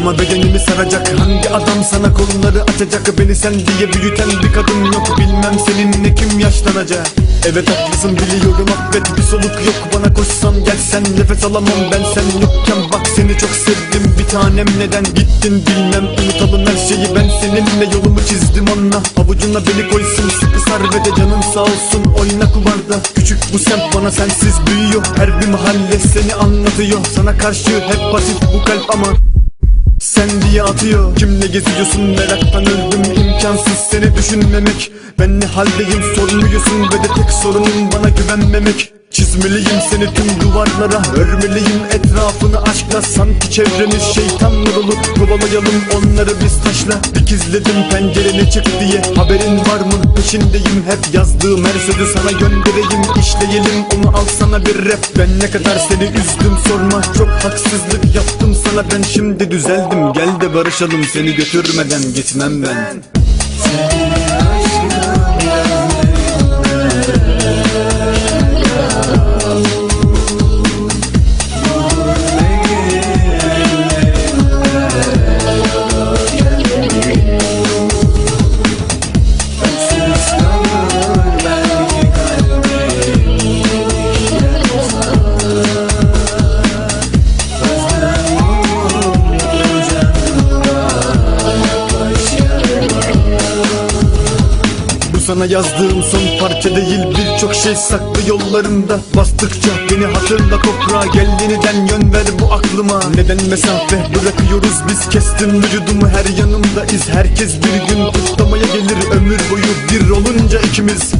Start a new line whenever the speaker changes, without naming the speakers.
Ama bedenimi saracak Hangi adam sana kolları açacak Beni sen diye büyüten bir kadın yok. Bilmem seninle kim yaşlanacak. Evet haklısın biliyorum affet. Bir soluk yok Bana koşsan gelsen nefes alamam ben sen yokken. Bak seni çok sevdim bir tanem. Neden gittin bilmem. Unutalım her şeyi ben seninle yolumu çizdim onunla. Avucuna beni koysun sıkı sar ve de canın sağ olsun. Oyna kumarda. Küçük bu semt bana sensiz büyüyor. Her bir mahalle seni anlatıyor. Sana karşı hep basit bu kalp ama sen diye atıyor. Kimle geziyorsun meraktan öldüm. İmkansız seni düşünmemek. Ben ne haldeyim sormuyorsun ve de tek sorunun bana güvenmemek Çizmeliyim seni tüm duvarlara Örmeliyim etrafını aşkla. Sanki çevremiz şeytanlar olur Kovalayalım onları biz taşla. Dikizledim pencerene çık diye. Haberin var mı? Peşindeyim Hep yazdığım her sözü sana göndereyim. İşleyelim onu al sana bir rap. Ben ne kadar seni üzdüm sorma. Çok haksızlık yaptım sana. Ben şimdi düzeldim. Gel de barışalım seni götürmeden gitmem ben. Bu sana yazdığım son parça değil Birçok şey saklı yollarımda Bastıkça beni hatırla toprağa Gel yeniden yön ver bu aklıma. Neden mesafe bırakıyoruz? Biz Kestim vücudumu her yanımda iz. Herkes bir gün kutlamaya gelir Ömür boyu bir olunca ikimiz